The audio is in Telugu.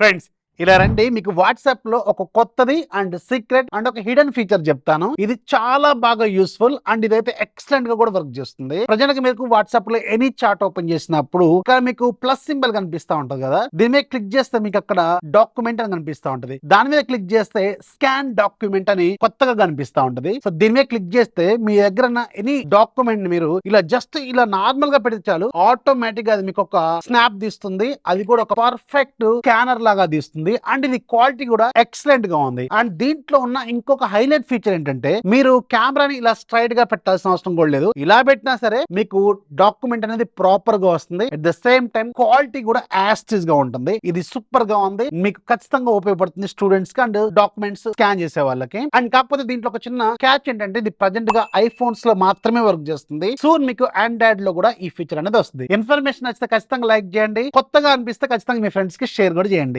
ఫ్రెండ్స్ ఇలా రండి మీకు వాట్సాప్లో ఒక కొత్తది అండ్ సీక్రెట్ అండ్ ఒక హిడెన్ ఫీచర్ చెప్తాను. ఇది చాలా బాగా యూస్ఫుల్ అండ్ ఇదైతే ఎక్సలెంట్గా కూడా వర్క్ చేస్తుంది. ప్రజలకు మీకు వాట్సాప్లో ఎనీ చాట్ ఓపెన్ చేసినప్పుడు ఇక్కడ మీకు ప్లస్ సింబల్ కనిపిస్తా ఉంటది కదా? దీని మీద క్లిక్ చేస్తే మీకు అక్కడ డాక్యుమెంట్ అని కనిపిస్తా ఉంటది. దాని మీద క్లిక్ చేస్తే స్కాన్ డాక్యుమెంట్ అని కొత్తగా కనిపిస్తా ఉంటది. సో దీని మీద క్లిక్ చేస్తే మీ దగ్గర ఉన్న ఎనీ డాక్యుమెంట్ మీరు ఇలా జస్ట్ ఇలా నార్మల్గా పెడితే చాలు ఆటోమేటిక్గా అది మీకు ఒక స్నాప్ తీస్తుంది. అది కూడా ఒక పర్ఫెక్ట్ స్కానర్ లాగా తీస్తుంది. అండ్ ఇది క్వాలిటీ కూడా ఎక్సలెంట్గా ఉంది. అండ్ దీంట్లో ఉన్న ఇంకొక హైలైట్ ఫీచర్ ఏంటంటే మీరు కెమెరాని ఇలా స్ట్రైట్గా పెట్టాల్సిన అవసరం కూడా లేదు. ఇలా పెట్టినా సరే మీకు డాక్యుమెంట్ అనేది ప్రాపర్గా వస్తుంది. At the same time quality కూడా యాస్టిస్గా ఉంటుంది. ఇది సూపర్గా ఉంది. మీకు ఖచ్చితంగా ఉపయోగపడుతుంది స్టూడెంట్స్కి అండ్ డాక్యుమెంట్స్ స్కాన్ చేసే వాళ్ళకి. అండ్ కాకపోతే దీంట్లో ఒక చిన్న క్యాచ్ ఏంటంటే ఇది ప్రజెంట్గా ఐఫోన్స్లో మాత్రమే వర్క్ చేస్తుంది. సూన్ మీకు ఆండ్రాయిడ్లో కూడా ఈ ఫీచర్ అనేది వస్తుంది. ఇన్ఫర్మేషన్ నచ్చితే ఖచ్చితంగా లైక్ చేయండి. కొత్తగా అనిపిస్తే ఖచ్చితంగా మీ ఫ్రెండ్స్కి షేర్ కూడా చేయండి.